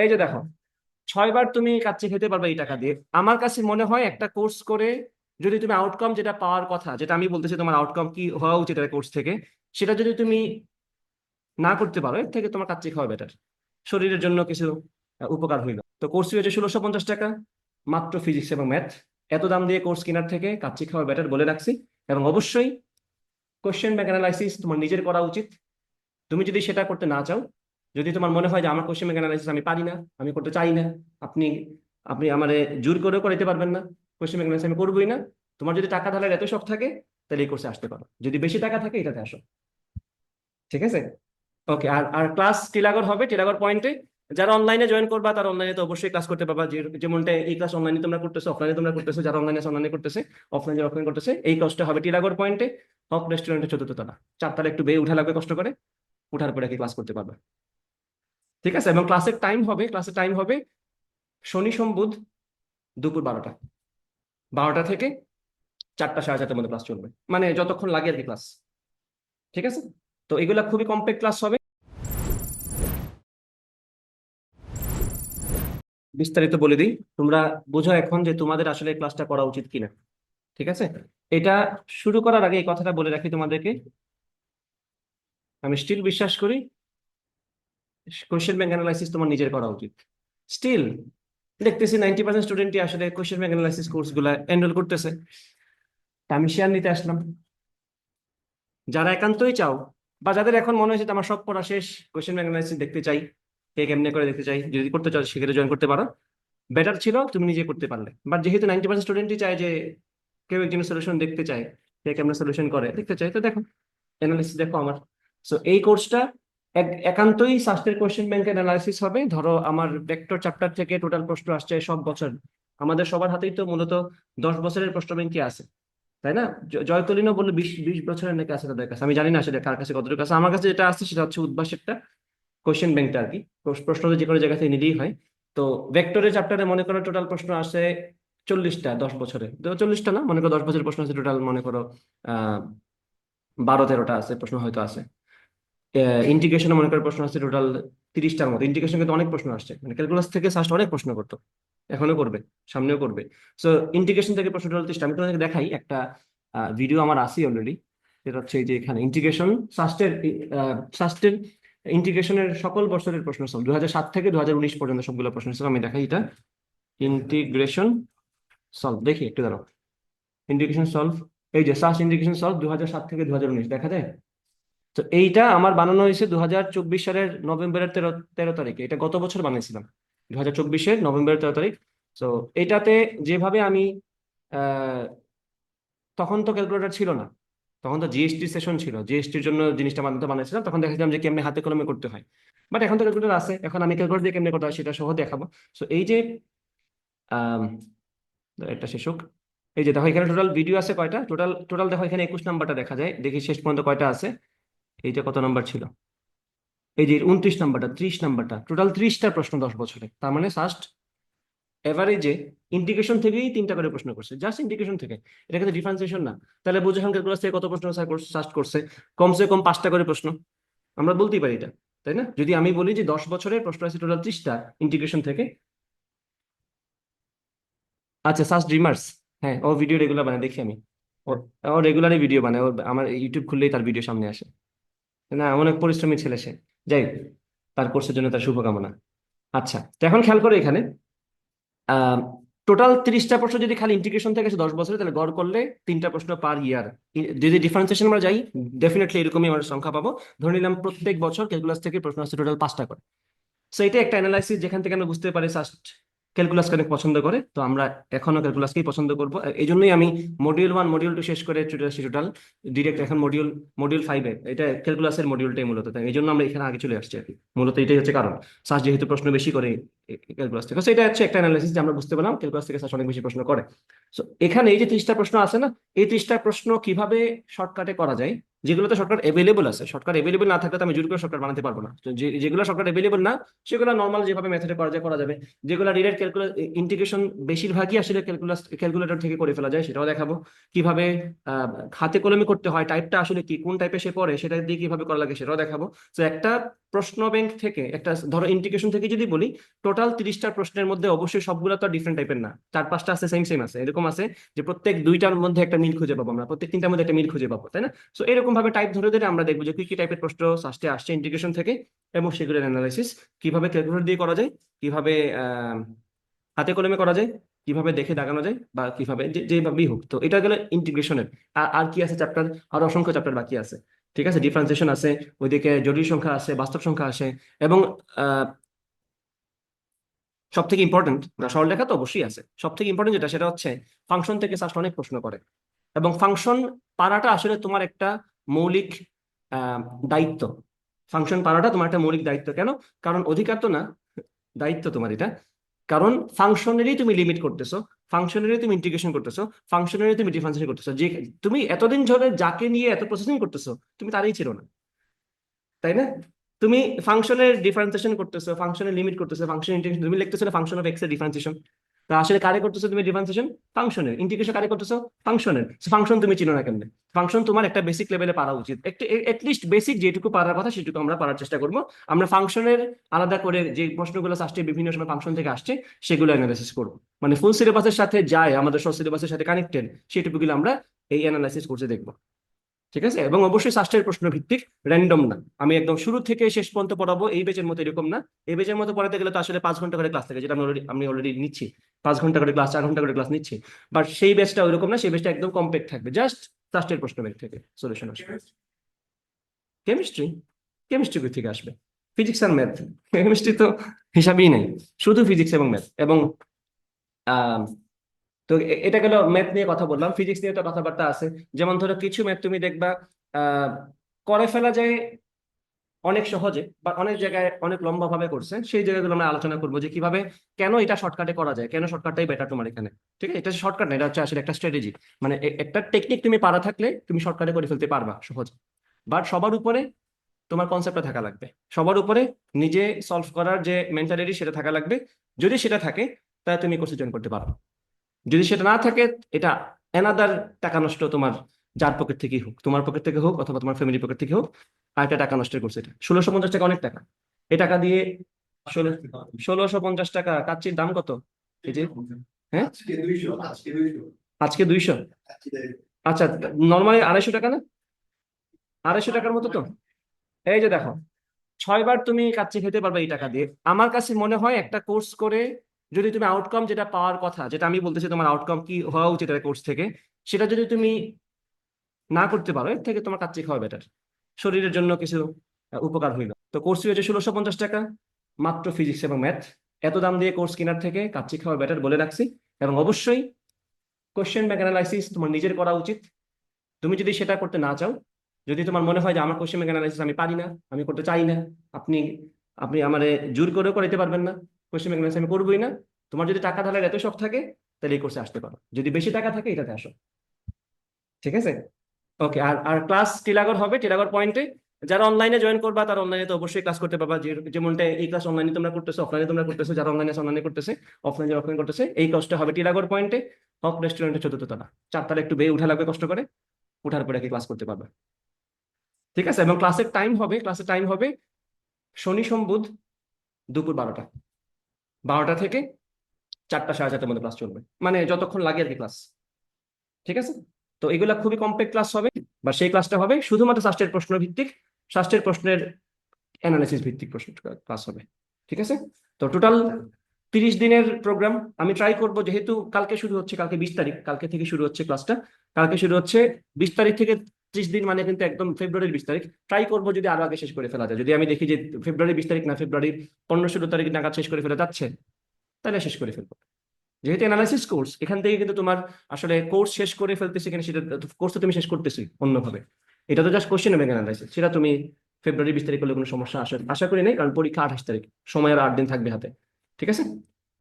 এই যে দেখো, ছয়বার তুমি কাচ্চি খেতে পারবে এই টাকা দিয়ে। আমার কাছে মনে হয় একটা কোর্স করে যদি তুমি আউটকাম যেটা পাওয়ার কথা, যেটা আমি বলতেছি তোমার আউটকাম কি হওয়া উচিত কোর্স থেকে, সেটা যদি তুমি না করতে পারো, এর থেকে তোমার কাচ্চি খাওয়া বেটার শরীরের জন্য কিছু উপকার হইল। তো কোর্স ফি হচ্ছে ষোলোশো পঞ্চাশ টাকা, মাত্র ফিজিক্স এবং ম্যাথ এত দাম দিয়ে কোর্স কেনার থেকে কাচ্চি খাওয়া বেটার বলে রাখছি। এবং অবশ্যই কোশ্চেন ব্যাংক অ্যানালাইসিস তোমার নিজের করা উচিত। তুমি যদি সেটা করতে না চাও যদি তোমার মনে হয় যে আমার কোশ্চেন ব্যাংক অ্যানালাইসিস আমি পারি না, আমি করতে চাই না, আপনি আপনি আমার জোর করেও করাইতে পারবেন না কোশ্চেন ব্যাংক অ্যানালাইসিস আমি করবোই না। তোমার যদি টাকা ঢালার এত শখ থাকে, তাহলে এই কোর্সে আসতে পারো। যদি বেশি টাকা থাকে, এটাতে আসো। ঠিক আছে? ওকে আর আর ক্লাস টিলাগর হবে টিলাগর পয়েন্টে যারা অনলাইনে জয়েন করবা, তারা অনলাইনে তো অবশ্যই ক্লাস করতে পারবা। যেমনটা এই ক্লাস অনলাইনে তোমরা করতেছো অফলাইনে তোমরা করতেছো, যারা অনলাইনে অনলাইনে করতেছে অফলাইনে অফলাইন করতেছে, এই ক্লাসটা হবে টিলাগর পয়েন্টে হক রেস্টুরেন্টের চতুর্থ তলা। চারতলা একটু বেয়ে উঠা লাগবে, কষ্ট করে। উঠার পরে ক্লাস করতে পারবে। ঠিক আছে? এবং ক্লাসের টাইম হবে ক্লাসের টাইম হবে শনি, সোম, বুধ দুপুর বারোটা। বারোটা থেকে চারটা, সাড়ে চারটার মধ্যে ক্লাস চলবে। মানে যতক্ষণ লাগে আর কি ক্লাস ঠিক আছে? তো এগুলা খুবই কম্প্যাক্ট ক্লাস হবে। বিস্তারিত বলে দিই, তোমরা বোঝো এখন যে তোমাদের আসলে ক্লাসটা করা উচিত কিনা। ঠিক আছে? এটা শুরু করার আগে এই কথাটা বলে রাখি তোমাদেরকে। আমি স্টিল বিশ্বাস করি কোয়েশ্চেন ব্যাংক অ্যানালাইসিস তোমার নিজের করা উচিত। স্টিল দেখতেছি নাইনটি পার্সেন্ট স্টুডেন্টই আসলে কোয়েশ্চেন ব্যাংক অ্যানালাইসিস কোর্সগুলা এনরোল করতেছে। তা আমি শেয়ার নিতে আসলাম। যারা একান্তই চাও, বা যাদের এখন মনে হয়েছে আমার সব পড়া শেষ কোয়েশ্চেন ব্যাংক অ্যানালাইসিস দেখতে চাই, কে কেমনে করে দেখতে চাই, যদি করতে চাও সেক্ষেত্রে জয়েন করতে পারো। বেটার ছিল তুমি নিজে করতে পারলে। বাট যেহেতু নাইনটি পার্সেন্ট স্টুডেন্টই চায় যে কেউ একজন সলিউশন দেখতে চায়, কে কেমনে সলিউশন করে, দেখতে চায়, তো দেখো অ্যানালিসিস দেখো আমার। সো এই কোর্সটা একান্তই শাস্ত্রের কোশ্চেন ব্যাংকের অ্যানালাইসিস হবে। ধরো, আমার ভেক্টর চ্যাপ্টার থেকে টোটাল প্রশ্ন আসছে সব বছর। আমাদের সবার হাতেই তো মূলত দশ বছরের প্রশ্ন ব্যাংকই আছে, তাই না? জয়তলিনও বলল বিশ বিশ বছরের নাকি আছে তাদের কাছে। আমি জানি না সেটা কার কাছে, কতটুকু আছে। আমার কাছে যেটা আছে সেটা হচ্ছে উদ্ভাসেরটা কোশ্চেন ব্যাংকটা আর কি। প্রশ্ন যে কোনো জায়গা থেকে নিলেই হয়। তো ভেক্টরের চ্যাপ্টারে মনে করো টোটাল প্রশ্ন আসে চল্লিশটা দশ বছরে। চল্লিশটা না? মনে করো দশ বছরের প্রশ্ন আছে টোটাল মনে করো, আহ, বারো তেরোটা আছে, প্রশ্ন হয়তো আছে। ইন্টিগ্রেশনে মনে করো প্রশ্ন আসছে টোটাল তিরিশটার মতো। ইন্টিগ্রেশন কিন্তু অনেক প্রশ্ন আসছে। মানে ক্যালকুলাস থেকে সাস্ট অনেক প্রশ্ন করতো। এখনও করবে, সামনেও করবে। সো ইন্টিগ্রেশন থেকে প্রশ্ন টোটাল তিরিশটা। আমি তোমাদেরকে দেখাই। একটা ভিডিও আমার আছে অলরেডি যেটা হচ্ছে এই যে এখানে ইন্টিগ্রেশন সাস্টের সাস্টের ইন্টিগ্রেশনের সকল বছরের প্রশ্ন সব। দু সাত থেকে দু উনিশ পর্যন্ত সবগুলো প্রশ্ন ছিল আমি দেখাই এটা। ইন্টিগ্রেশন সলভ দেখি একটু দাঁড়াও। ইন্টিগ্রেশন সলভ এই যে সাস্ট ইন্টিগ্রেশন সলভ দু সাত থেকে দু উনিশ। দেখা যায়? তো এইটা আমার বানানো হয়েছে দু হাজার চব্বিশ সালের নভেম্বরের তেরো তেরো তারিখে। এটা গত বছর বানিয়েছিলাম দু হাজার চব্বিশের নভেম্বরের তেরো তারিখ। তো এটাতে যেভাবে আমি তখন তো ক্যালকুলেটর ছিল না, তখন তো জিএসটি সেশন ছিল। জিএসটির জন্য জিনিসটা বানাতে বানিয়েছিলাম, তখন দেখেছিলাম যে কেমনে হাতে কলমে করতে হয়। বাট এখন তো ক্যালকুলেটর আছে, এখন আমি ক্যালকুলেটর দিয়ে কেমনে করতে হয় সেটা সহ দেখাবো। সো এই যে এটা শেষ হোক। এই যে দেখো, এখানে টোটাল ভিডিও আছে কয়টা? টোটাল টোটাল দেখো, এখানে একুশ নাম্বারটা দেখা যায়। দেখি শেষ পর্যন্ত কয়টা আছে। এইটা কত নাম্বার ছিল? এই যে উনত্রিশ নাম্বারটা, ত্রিশ নাম্বারটা টোটাল ত্রিশটা প্রশ্ন দশ বছরে। তার মানে ফার্স্ট এভারেজে ইন্টিগ্রেশন থেকেই তিনটা করে প্রশ্ন করছে। জাস্ট ইন্টিগ্রেশন থেকে। এটা কিন্তু ডিফারেন্সিয়েশন না। তাহলে বুঝে সংখ্যা ক্লাস থেকে কত প্রশ্ন সার্চ করছে কমসে কম পাঁচটা করে প্রশ্ন। আমরা বলতেই পারি এটা, তাই না? যদি আমি বলি যে দশ বছরের প্রশ্ন আছে টোটাল ত্রিশটা ইন্টিগ্রেশন থেকে। আচ্ছা সার্চ ড্রিমার্স হ্যাঁ ও ভিডিও রেগুলার বানায়, দেখি আমি। ও- রেগুলারই ভিডিও বানায়। ও আমার ইউটিউব খুললেই তার ভিডিও সামনে আসে। না অনেক পরিশ্রমী ছেলে সে। যাই তার কোর্সের জন্য তার শুভকামনা। আচ্ছা তো এখন খেয়াল করে এখানে টোটাল তিরিশটা প্রশ্ন যদি খালি ইন্টিগ্রেশন থেকে আসে দশ বছরে, তাহলে গড় করলে তিনটা প্রশ্ন পার ইয়ার যদি ডিফারেন্সিয়েশন আমরা যাই ডেফিনেটলি এরকমই আমরা সংখ্যা পাবো। ধরে নিলাম প্রত্যেক বছর ক্যালকুলাস থেকে প্রশ্ন আসছে টোটাল পাঁচটা করে। সো এটা একটা অ্যানালাইসিস যেখান থেকে আমরা বুঝতে পারি সাস্ট ক্যালকুলাসকে অনেক পছন্দ করে? তো আমরা এখনও ক্যালকুলাসকেই পছন্দ করব। এই জন্যই আমি মডিউল ওয়ান মডিউল টু শেষ করে চলে আসছি টোটাল ডিরেক্ট এখন মডিউল মডিউল ফাইভে এটা ক্যালকুলাসের মডিউলটাই মূলত, তাই এই জন্য আমরা এখানে আগে চলে আসছি আর কি। মূলত এটাই হচ্ছে কারণ। সাস যেহেতু প্রশ্ন বেশি করে ক্যালকুলাস থেকে, So এটা হচ্ছে একটা অ্যানালাইসিস যে আমরা বুঝতে পারলাম ক্যালকুলাস থেকে সাস অনেক বেশি প্রশ্ন করে। সো এখানে এই যে ত্রিশটা প্রশ্ন আছে না, এই ত্রিশটা প্রশ্ন কীভাবে শর্টকাটে করা যায় যেগুলোতে শর্টকাট অ্যাভেলেবল আছে। শর্টকাট অ্যাভেলেবল না থাকলে তো আমি জোর করে শর্টকাট বানাতে পারব না। যেগুলো শর্টকাট অ্যাভেলেবল না, সেগুলো নর্মাল যেভাবে মেথডে করা যায়, করা যাবে। যেগুলো ডিরেক্ট ক্যালকুলাস ইন্টিগ্রেশন বেশিরভাগই আসলে ক্যালকুলাস ক্যালকুলেটর থেকে করে ফেলা যায়, সেটাও দেখাবো। কীভাবে হাতে কলমে করতে হয় টাইপটা আসলে কি, কোন টাইপে সে পড়ে সেটা দিয়ে কীভাবে করা লাগে, সেটাও দেখাবো। তো একটা প্রশ্ন ব্যাংক থেকে, একটা ধরো ইন্টিগ্রেশন থেকে যদি বলি টোটাল তিরিশটা প্রশ্নের মধ্যে অবশ্যই সবগুলো তো ডিফারেন্ট টাইপের না। চার পাঁচটা আছে সেম সেম আছে। এরকম আছে যে, প্রত্যেক দুইটার মধ্যে একটা মিল খুঁজে পাবো আমরা। প্রত্যেক তিনটার মধ্যে একটা মিল খুঁজে পাবো, তাই না? সো এরকম ভাবে টাইপ ধরে ধরে আমরা দেখব যে কি কি টাইপের প্রশ্ন আসছে আসছে ইন্টিগ্রেশন থেকে এবং সেগুলোর অ্যানালাইসিস কীভাবে ক্যালকুলেটর দিয়ে করা যায়, কীভাবে হাতে কলমে করা যায়, কীভাবে দেখে দাগানো যায় বা কীভাবে যেভাবেই হোক। তো এটা গেলে ইন্টিগ্রেশনের আর কি আছে চ্যাপ্টার আর অসংখ্য চ্যাপ্টার বাকি আছে। ঠিক আছে? ডিফারেন্সিয়েশন আছে, ওইদিকে জটিল সংখ্যা আছে, বাস্তব সংখ্যা আছে এবং সব থেকে ইম্পর্টেন্ট সরলরেখা তো অবশ্যই আছে সব থেকে ইম্পর্টেন্ট যেটা সেটা হচ্ছে ফাংশন থেকে সাস্ট অনেক প্রশ্ন করে এবং ফাংশন পারাটা আসলে তোমার একটা মৌলিক দায়িত্ব। ফাংশন পারাটা তোমার একটা মৌলিক দায়িত্ব। কেন? কারণ অধিকার তো না। দায়িত্ব তোমার এটা। কারণ ফাংশনেরই তুমি লিমিট করতেছো। ফাংশনেরই তুমি ইন্টিগ্রেশন করতেছো। ফাংশনেরই তুমি ডিফারেন্সিয়েশন করতেছো। যে, তুমি এতদিন ধরে যাকে নিয়ে এত প্রসেসিং করতেছো, তুমি তারই ছিল না। তাই না? তুমি ফাংশনের ডিফারেন্সিয়েশন করতেছো ফাংশনের লিমিট করতেছো ফাংশন ইন্টিগ্রেশন তুমি লিখতেছো ফাংশন অফ এক্সের ডিফারেন্সিয়েশন তা আসলে কারে করতেছো তুমি ডিফারেন্সিয়েশন ফাংশনের ইন্টিগ্রেশন কারে করতেছো? ফাংশনের ফাংশন তুমি চিনো না কেমনে? ফাংশন তোমার একটা বেসিক লেভেলে পারা উচিত। একটু এটলিস্ট বেসিক যেটুকু পারার কথা সেটুকু আমরা পারার চেষ্টা করব। আমরা ফাংশনের আলাদা করে যে প্রশ্নগুলো আসছে, বিভিন্ন সময় ফাংশন থেকে আসছে, সেগুলো অ্যানালাইসিস করব। মানে ফুল সিলেবাসের সাথে যায়, আমাদের সব সিলেবাসের সাথে কানেক্টেড সেটুকুগুলো আমরা এই অ্যানালাইসিস কোর্সে দেখব। ঠিক আছে? এবং অবশ্যই শাস্ত্রের প্রশ্ন ভিত্তিক র্যান্ডম না। আমি একদম শুরু থেকে শেষ পর্যন্ত পড়াবো, এই বেচের মতো এরকম না। এই বেচের মতো পড়াতে গেলে তো আসলে পাঁচ ঘণ্টা করে ক্লাস থাকে, যেটা আমি অলরেডি আমি অলরেডি নিচ্ছি। পাঁচ ঘণ্টা করে ক্লাস চার ঘণ্টা করে ক্লাস নিচ্ছি। বাট সেই বেচটা ওইরকম না, সেই বেচটা একদম কম্প্যাক্ট থাকবে। জাস্ট শাস্ত্রের প্রশ্ন ব্যাংক থেকে সলিউশন আসবে। কেমিস্ট্রি কেমিস্ট্রি থেকে আসবে? ফিজিক্স আর ম্যাথ কেমিস্ট্রি তো হিসাবেই নেই। শুধু ফিজিক্স এবং ম্যাথ এবং তো এটা গেল ম্যাথ নিয়ে কথা বললাম ফিজিক্স নিয়ে তো কথাবার্তা আছে। যেমন ধরো কিছু ম্যাথ তুমি দেখবা করে ফেলা যায় অনেক সহজে বা অনেক জায়গায় অনেক লম্বা ভাবে করছে, সেই জায়গাগুলো আমরা আলোচনা করব যে কীভাবে কেন এটা শর্টকাটে করা যায়, কেন শর্টকাটটাই বেটার তোমার এখানে। ঠিক আছে? এটা শর্টকাট না, এটা হচ্ছে আসলে একটা স্ট্র্যাটেজি মানে একটা টেকনিক তুমি পারা থাকলে তুমি শর্টকাটে করে ফেলতে পারবা সহজে। বাট সবার উপরে তোমার কনসেপ্টটা থাকা লাগবে। সবার উপরে নিজে সলভ করার যে মেন্টালিটি সেটা থাকা লাগবে। যদি সেটা থাকে, তাহলে তুমি কোর্সে জয়েন করতে পারো। যদি সেটা না থাকে এটা এনাদার টাকা নষ্ট তোমার যার পকেট থেকেই হোক তোমার পকেট থেকে হোক অথবা তোমার ফ্যামিলি পকেট থেকে হোক আর একটা টাকা নষ্ট করছে এটা। ষোলোশো পঞ্চাশ টাকা অনেক টাকা। এই টাকা দিয়ে ষোলোশো পঞ্চাশ টাকা কাচ্চির দাম কত? এই যে হ্যাঁ? আজকে দুইশো আচ্ছা নর্মালি আড়াইশো টাকা না? আড়াইশো টাকার মতো তো? এই যে দেখো ছয়বার তুমি কাচ্চি খেতে পারবে এই টাকা দিয়ে। আমার কাছে মনে হয় একটা কোর্স করে যদি তুমি আউটকাম যেটা পাওয়ার কথা, যেটা আমি বলতেছি তোমার আউটকাম কি হওয়া উচিত কোর্স থেকে, সেটা যদি তুমি না করতে পারো, এর থেকে তোমার কাচ্চি খাওয়া বেটার শরীরের জন্য কিছু উপকার হইল। তো কোর্স ফি হচ্ছে ষোলোশো পঞ্চাশ টাকা, মাত্র ফিজিক্স এবং ম্যাথ এত দাম দিয়ে কোর্স কেনার থেকে কাচ্চি খাওয়া বেটার বলে রাখছি। এবং অবশ্যই কোশ্চেন ব্যাংক অ্যানালাইসিস তোমার নিজের করা উচিত। তুমি যদি সেটা করতে না চাও, যদি তোমার মনে হয় যে আমার কোশ্চেন ব্যাংক অ্যানালাইসিস আমি পারি না, আমি করতে চাই না, আপনি আপনি আমার জোর করেও করাইতে পারবেন না। কোশ্চেন ব্যাংক আমি করবোই না। তোমার যদি টাকা ঢালার এত শখ থাকে, তাহলে এই কোর্সে আসতে পারো। যদি বেশি টাকা থাকে, এটাতে আসো। ঠিক আছে? ওকে আর আর ক্লাস টিলাগর হবে টিলাগর পয়েন্টে যারা অনলাইনে জয়েন করবা, তারা অনলাইনে তো অবশ্যই ক্লাস করতে পারবা। যেমনটা এই ক্লাস অনলাইনে তোমরা করতেছো অফলাইনে তোমরা করতেছো, যারা অনলাইনে অনলাইনে করতেছে অফলাইনে অফলাইন করতেছে, এই ক্লাসটা হবে টিলাগর পয়েন্টে হক রেস্টুরেন্টের চতুর্থ তলা। চারতলা একটু বেয়ে উঠা লাগবে, কষ্ট করে। উঠার পরে ক্লাস করতে পারবে। ঠিক আছে? এবং ক্লাসের টাইম হবে ক্লাসের টাইম হবে শনি সোম বুধ দুপুর বারোটা। বারোটা থেকে চারটা, সাড়ে চারটার মধ্যে ক্লাস চলবে। মানে যতক্ষণ লাগে আর কি ক্লাস ঠিক আছে? তো এগুলা খুবই কম্প্যাক্ট ক্লাস হবে, বা সেই ক্লাসটা হবে শুধুমাত্র শাস্ত্রের প্রশ্ন ভিত্তিক শাস্ত্রের প্রশ্নের অ্যানালিসিস ভিত্তিক প্রশ্ন ক্লাস হবে। ঠিক আছে? তো টোটাল তিরিশ দিনের প্রোগ্রাম আমি ট্রাই করব যেহেতু কালকে শুরু হচ্ছে, কালকে বিশ তারিখ, কালকে থেকে শুরু হচ্ছে ক্লাসটা কালকে শুরু হচ্ছে বিশ তারিখ থেকে ত্রিশ দিন মানে কিন্তু একদম ফেব্রুয়ারির বিশ তারিখ। ট্রাই করব যদি আরও আগে শেষ করে ফেলা যায়। যদি আমি দেখি যে ফেব্রুয়ারি বিশ তারিখ না, ফেব্রুয়ারির পনেরো ষোলো তারিখ নাগাদ শেষ করে ফেলা যাচ্ছে, তাহলে শেষ করে ফেলব। যেহেতু অ্যানালাইসিস কোর্স এখান থেকে কিন্তু তোমার আসলে কোর্স শেষ করে ফেলতেছি কিনা সেটা কোর্স তো তুমি শেষ করতেছি অন্যভাবে। এটা তো জাস্ট কোশ্চেন ব্যাংক অ্যানালাইসিস সেটা তুমি ফেব্রুয়ারি বিশ তারিখ করলে কোনো সমস্যা আসে আশা করি নেই, কারণ পরীক্ষা আঠাশ তারিখ, সময় আর আট দিন থাকবে হাতে। ঠিক আছে?